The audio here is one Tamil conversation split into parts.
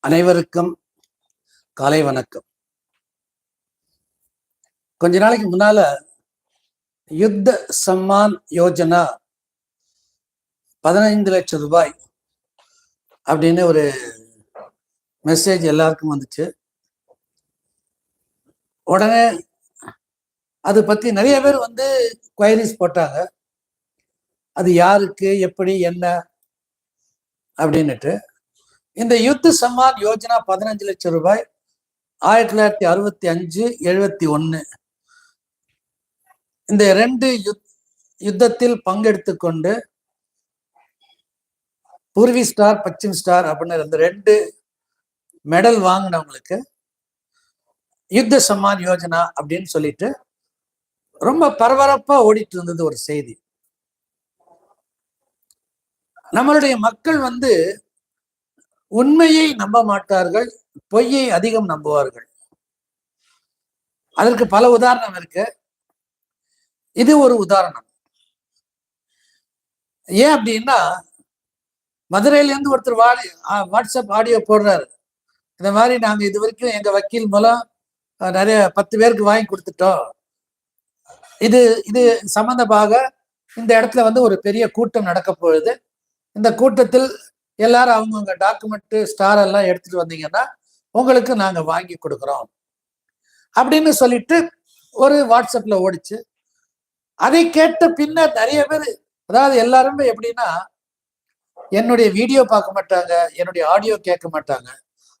அனைவருக்கும் காலை வணக்கம். கொஞ்ச நாளைக்கு முன்னால யுத்த சம்மான் யோஜனா பதினைந்து லட்சம் ரூபாய் அப்படின்னு ஒரு மெசேஜ் எல்லாருக்கும் வந்துச்சு. உடனே அது பத்தி நிறைய பேர் வந்து குவைரிஸ் போட்டாங்க. அது யாருக்கு எப்படி என்ன? அப்படின்னுட்டு இந்த யுத்த சம்மான் யோஜனா பதினஞ்சு லட்சம் ரூபாய் ஆயிரத்தி தொள்ளாயிரத்தி அறுபத்தி அஞ்சு எழுபத்தி ஒன்னு. இந்த ரெண்டு யுத் யுத்தத்தில் பங்கெடுத்து கொண்டு பூர்வி ஸ்டார் பச்சிம் ஸ்டார் அப்படின்னு இந்த ரெண்டு மெடல் வாங்கினவங்களுக்கு யுத்த சம்மான் யோஜனா அப்படின்னு சொல்லிட்டு ரொம்ப பரபரப்பாக ஓடிட்டு இருந்தது ஒரு செய்தி. நம்மளுடைய மக்கள் வந்து உண்மையை நம்ப மாட்டார்கள் பொய்யை அதிகம் நம்புவார்கள். அதற்கு பல உதாரணம் இருக்கு. இது ஒரு உதாரணம். ஏன் அப்படின்னா மதுரையில இருந்து ஒருத்தர் வாடி வாட்ஸ்அப் ஆடியோ போடுறாரு. இந்த மாதிரி நாங்க இது வரைக்கும் எங்க வக்கீல் மூலம் நிறைய பத்து பேருக்கு வாங்கி கொடுத்துட்டோம். இது இது சம்பந்தமாக இந்த இடத்துல வந்து ஒரு பெரிய கூட்டம் நடக்க போகுது இந்த கூட்டத்தில் எல்லாரும் அவங்கவுங்க டாக்குமெண்ட்டு ஸ்டார் எல்லாம் எடுத்துட்டு வந்தீங்கன்னா உங்களுக்கு நாங்கள் வாங்கி கொடுக்குறோம். அப்படின்னு சொல்லிட்டு ஒரு வாட்ஸ்அப்பில் ஓடிச்சு. அதை கேட்ட பின்னர் நிறைய பேர் அதாவது எல்லாருமே எப்படின்னா என்னுடைய வீடியோ பார்க்க மாட்டாங்க என்னுடைய ஆடியோ கேட்க மாட்டாங்க.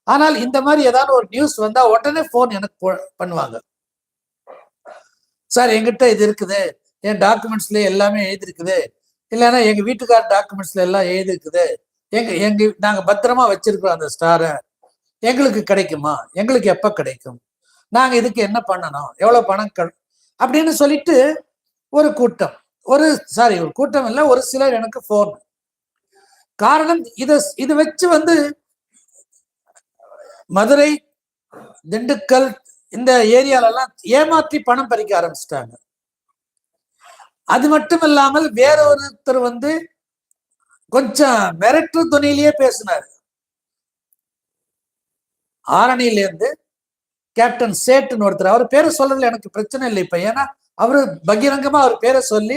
ஆனால் இந்த மாதிரி ஏதாவது ஒரு நியூஸ் வந்தா உடனே ஃபோன் எனக்கு பண்ணுவாங்க. சார் எங்கிட்ட இது இருக்குது. என் டாக்குமெண்ட்ஸ்ல எல்லாமே எழுதிருக்குது இல்லைன்னா எங்க வீட்டுக்கார டாக்குமெண்ட்ஸ்ல எல்லாம் எழுதிருக்குது எங்க எங்க நாங்க பத்திரமா வச்சிருக்கிறோம் அந்த ஸ்டாரை எங்களுக்கு கிடைக்குமா? எங்களுக்கு எப்ப கிடைக்கும்? நாங்க இதுக்கு என்ன பண்ணணும்? எவ்வளவு பணம் அப்படின்னு சொல்லிட்டு ஒரு கூட்டம். ஒரு சாரி ஒரு கூட்டம் இல்லை ஒரு சிலர் எனக்கு போன் காரணம் இதை இதை வச்சு வந்து மதுரை திண்டுக்கல் இந்த ஏரியாலெல்லாம் ஏமாற்றி பணம் பறிக்க ஆரம்பிச்சிட்டாங்க. அது மட்டும் இல்லாமல் வேற ஒருத்தர் வந்து கொஞ்சம் மிரட்டு துணியிலேயே பேசினார். ஆரணியிலேருந்து கேப்டன் சேட்டுன்னு ஒருத்தர் அவர் பேரை சொல்றதுல எனக்கு பிரச்சனை இல்லை இப்ப. ஏன்னா அவரு பகிரங்கமா அவர் பேரை சொல்லி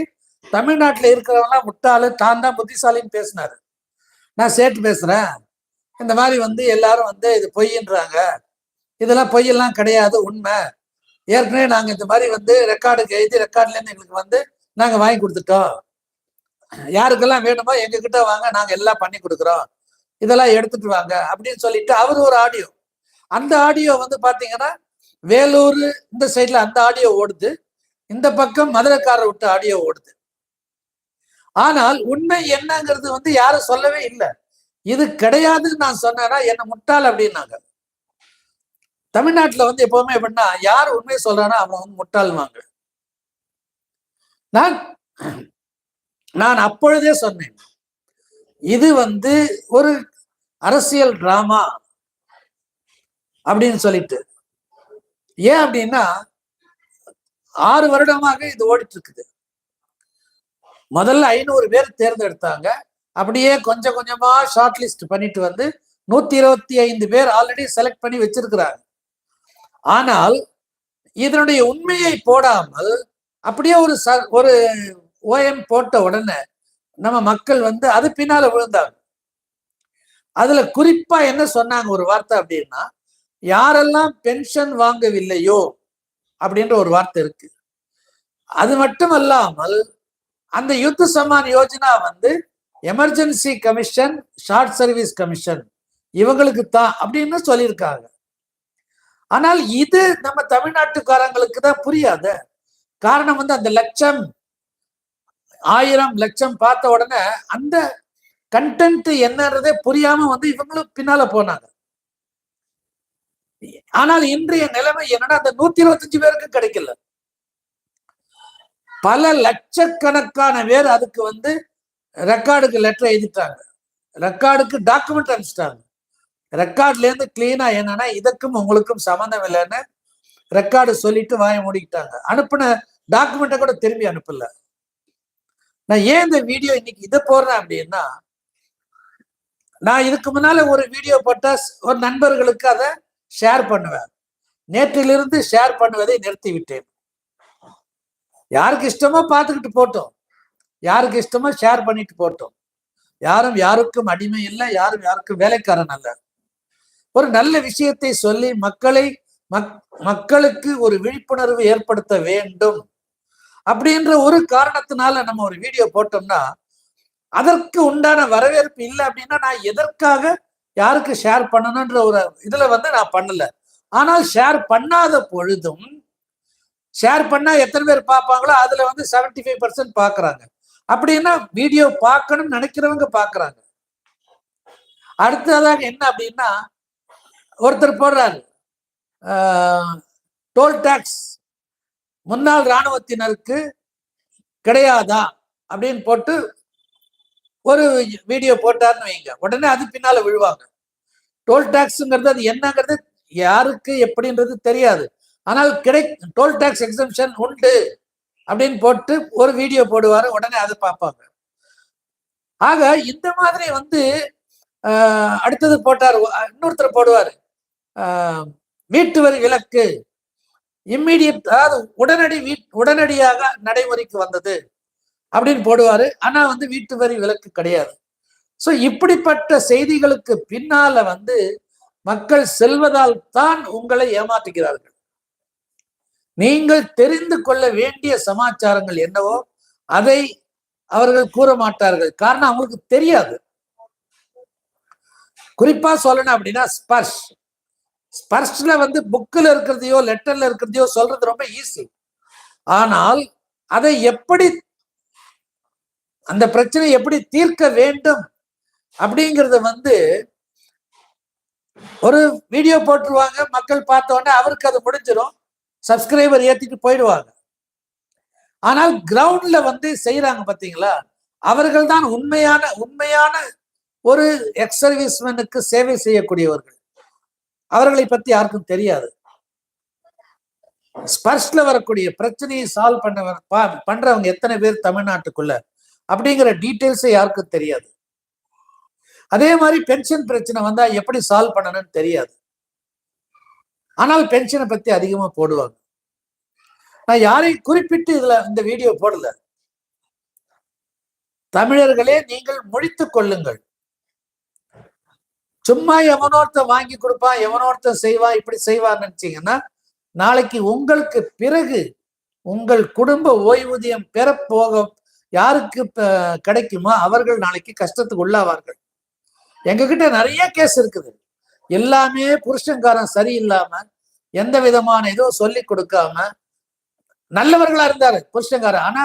தமிழ்நாட்டுல இருக்கிறவங்களாம் முட்டாளு தான் தான் புத்திசாலின்னு பேசினாரு. நான் சேட்டு பேசுறேன். இந்த மாதிரி வந்து எல்லாரும் வந்து இது பொய்ன்றாங்க இதெல்லாம் பொய்யெல்லாம் கிடையாது உண்மை. ஏற்கனவே நாங்க இந்த மாதிரி வந்து ரெக்கார்டுக்கு எழுதி ரெக்கார்ட்ல இருந்து எங்களுக்கு வந்து நாங்கள் வாங்கி கொடுத்துட்டோம். யாருக்கெல்லாம் வேணுமோ எங்ககிட்ட வாங்க நாங்கள் எல்லாம் பண்ணி கொடுக்குறோம். இதெல்லாம் எடுத்துட்டு வாங்க அப்படின்னு சொல்லிட்டு அவர் ஒரு ஆடியோ அந்த ஆடியோ வந்து பார்த்தீங்கன்னா வேலூர் இந்த சைடில் அந்த ஆடியோ ஓடுது. இந்த பக்கம் மதுரைக்காரர் விட்டு ஆடியோ ஓடுது. ஆனால் உண்மை என்னங்கிறது வந்து யாரும் சொல்லவே இல்லை. இது கிடையாதுன்னு நான் சொன்னேன்னா என்ன முட்டாள் அப்படின்னாங்க. தமிழ்நாட்டில் வந்து எப்பவுமே எப்படின்னா யார் உண்மையை சொல்றானோ அவன் வந்து முட்டாள்வாங்க. நான் நான் அப்பொழுதே சொன்னேன். இது வந்து ஒரு அரசியல் டிராமா அப்படின்னு சொல்லிட்டு. ஏன் அப்படின்னா ஆறு வருடமாக இது ஓடிட்டு இருக்குது முதல்ல ஐநூறு பேர் தேர்ந்தெடுத்தாங்க. அப்படியே கொஞ்சம் கொஞ்சமா ஷார்ட் லிஸ்ட் பண்ணிட்டு வந்து நூத்தி இருபத்தி ஐந்து பேர் ஆல்ரெடி செலக்ட் பண்ணி வச்சிருக்கிறாங்க. ஆனால் இதனுடைய உண்மையை போடாமல் அப்படியே ஒரு ச ஒரு ஓஎம் போட்ட உடனே நம்ம மக்கள் வந்து அது பின்னால விழுந்தாங்க. அதுல குறிப்பா என்ன சொன்னாங்க ஒரு வார்த்தை அப்படின்னா யாரெல்லாம் பென்ஷன் வாங்கவில்லையோ அப்படின்ற ஒரு வார்த்தை இருக்கு. அது மட்டும் அல்லாமல் அந்த யுத்த சமான் யோஜனா வந்து emergency commission short service commission இவங்களுக்கு தான் அப்படின்னு சொல்லியிருக்காங்க. ஆனால் இது நம்ம தமிழ்நாட்டுக்காரங்களுக்கு தான் புரியாத காரணம் வந்து அந்த லட்சம் ஆயிரம் லட்சம் பார்த்த உடனே அந்த கண்டென்ட் என்னன்றதே புரியாம வந்து இவங்களும் பின்னால போனாங்க. ஆனால் இன்றைய நிலைமை என்னன்னா அந்த நூத்தி இருபத்தஞ்சு பேருக்கு கிடைக்கல. பல லட்சக்கணக்கான பேர் அதுக்கு வந்து ரெக்கார்டுக்கு லெட்டர் எழுதிட்டாங்க. ரெக்கார்டுக்கு டாக்குமெண்ட் அனுப்பிச்சிட்டாங்க. ரெக்கார்ட்ல இருந்து கிளீனா என்னன்னா இதுக்கும் உங்களுக்கும் சம்மந்தம் இல்லைன்னு ரெக்கார்டு சொல்லிட்டு வாய மூடிக்கிட்டாங்க. அனுப்பின டாக்குமெண்ட்டை கூட திரும்பி அனுப்பல. நான் ஏன் இந்த வீடியோ இன்னைக்கு இதை போடுறேன் அப்படின்னா நான் இதுக்கு முன்னால ஒரு வீடியோ போட்டா ஒரு நண்பர்களுக்கு அதை ஷேர் பண்ணுவேன். நேற்றிலிருந்து ஷேர் பண்ணுவதை நிறுத்தி விட்டேன் யாருக்கு இஷ்டமோ பார்த்துக்கிட்டு போட்டோம். யாருக்கு இஷ்டமோ ஷேர் பண்ணிட்டு போட்டோம். யாரும் யாருக்கும் அடிமை இல்லை யாரும் யாருக்கும் வேலைக்காரன் அல்ல. ஒரு நல்ல விஷயத்தை சொல்லி மக்களை மக் மக்களுக்கு ஒரு விழிப்புணர்வு ஏற்படுத்த வேண்டும். அப்படின்ற ஒரு காரணத்தினால நம்ம ஒரு வீடியோ போட்டோம்னா அதற்கு உண்டான வரவேற்பு இல்லை அப்படின்னா நான் எதற்காக யாருக்கு ஷேர் பண்ணணுன்ற ஒரு இதுல வந்து நான் பண்ணல. ஆனால் ஷேர் பண்ணாத பொழுதும் ஷேர் பண்ணா எத்தனை பேர் பார்ப்பாங்களோ அதுல வந்து செவன்டி ஃபைவ் பர்சன்ட் பாக்குறாங்க அப்படின்னா வீடியோ பார்க்கணும்னு நினைக்கிறவங்க பாக்குறாங்க அடுத்ததாக என்ன அப்படின்னா ஒருத்தர் போடுறாரு. டோல் டேக்ஸ் முன்னாள் இராணுவத்தினருக்கு கிடையாதா அப்படின்னு போட்டு ஒரு வீடியோ போட்டாருன்னு வைங்க. உடனே அது பின்னால விழுவாங்க. டோல் டேக்ஸுங்கிறது அது என்னங்கிறது யாருக்கு எப்படின்றது தெரியாது. ஆனால் கிடை டோல் டேக்ஸ் எக்ஸம்ஷன் உண்டு அப்படின்னு போட்டு ஒரு வீடியோ போடுவார். உடனே அதை பார்ப்பாங்க. ஆக இந்த மாதிரி வந்து அடுத்தது போட்டார். இன்னொருத்தர் போடுவார். ஆஹ், வீட்டு வரி விலக்கு இம்மிடியட் அதாவது உடனடி வீட் உடனடியாக நடைமுறைக்கு வந்தது. அப்படின்னு போடுவாரு. ஆனா வந்து வீட்டு வரி விலக்கு கிடையாது. சோ இப்படிப்பட்ட செய்திகளுக்கு பின்னால வந்து மக்கள் செல்வதால் தான் உங்களை ஏமாற்றுகிறார்கள். நீங்கள் தெரிந்து கொள்ள வேண்டிய சமாச்சாரங்கள் என்னவோ அதை அவர்கள் கூற மாட்டார்கள். காரணம் அவங்களுக்கு தெரியாது. குறிப்பா சொல்லணும் அப்படின்னா ஸ்பர்ஷ். ஸ்பர்ஷ்ல வந்து புக்கில் இருக்கிறதையோ லெட்டர்ல இருக்கிறதையோ சொல்றது ரொம்ப ஈஸி. ஆனால் அதை எப்படி அந்த பிரச்சனை எப்படி தீர்க்க வேண்டும் அப்படிங்கறத வந்து ஒரு வீடியோ போட்டுருவாங்க மக்கள் பார்த்த உடனே அவருக்கு அது முடிஞ்சிடும் சப்ஸ்கிரைபர் ஏத்திட்டு போயிடுவாங்க. ஆனால் கிரவுண்ட்ல வந்து செய்யறாங்க பாத்தீங்களா? அவர்கள் தான் உண்மையான உண்மையான ஒரு எக்ஸ் சர்வீஸ்மேனுக்கு சேவை செய்யக்கூடியவர்கள். அவர்களை பத்தி யாருக்கும் தெரியாது. ஸ்பர்ஷ்ல வரக்கூடிய பிரச்சனையை சால்வ் பண்ணவர் பா- பண்றவங்க எத்தனை பேர் தமிழ்நாட்டுக்குள்ள? அப்படிங்கிற டீட்டெயில்ஸே யாருக்கும் தெரியாது. அதே மாதிரி பென்ஷன் பிரச்சனை வந்தா எப்படி சால்வ் பண்ணணும்னு தெரியாது. ஆனால் பென்ஷனை பத்தி அதிகமா போடுவாங்க. நான் யாரையும் குறிப்பிட்டு இதுல இந்த வீடியோ போடல. தமிழர்களே நீங்கள் முடித்துக் கொள்ளுங்கள். சும்மா எவனோர்த்த வாங்கி கொடுப்பான் எவனோர்த்த செய்வா இப்படி செய்வான்னு நினைச்சீங்கன்னா நாளைக்கு உங்களுக்கு பிறகு உங்கள் குடும்ப ஓய்வூதியம் பெறப்போக யாருக்கு கிடைக்குமோ அவர்கள் நாளைக்கு கஷ்டத்துக்கு உள்ளாவார்கள். எங்ககிட்ட நிறைய கேஸ் இருக்குது. எல்லாமே புருஷன்காரன் சரியில்லாம எந்த விதமான இதுவும் சொல்லி கொடுக்காம நல்லவர்களா இருந்தாரு புருஷன்காரன். ஆனா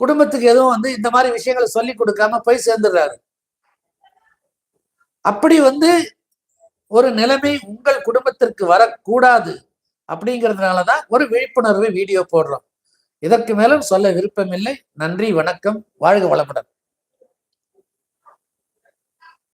குடும்பத்துக்கு எதுவும் வந்து இந்த மாதிரி விஷயங்களை சொல்லி கொடுக்காம போய் சேர்ந்துடுறாரு. அப்படி வந்து ஒரு நிலைமை உங்கள் குடும்பத்திற்கு வரக்கூடாது அப்படிங்கிறதுனாலதான் ஒரு விழிப்புணர்வு வீடியோ போடுறோம். இதற்கு மேலும் சொல்ல விருப்பமில்லை. நன்றி வணக்கம். வாழ்க வளமுடன்.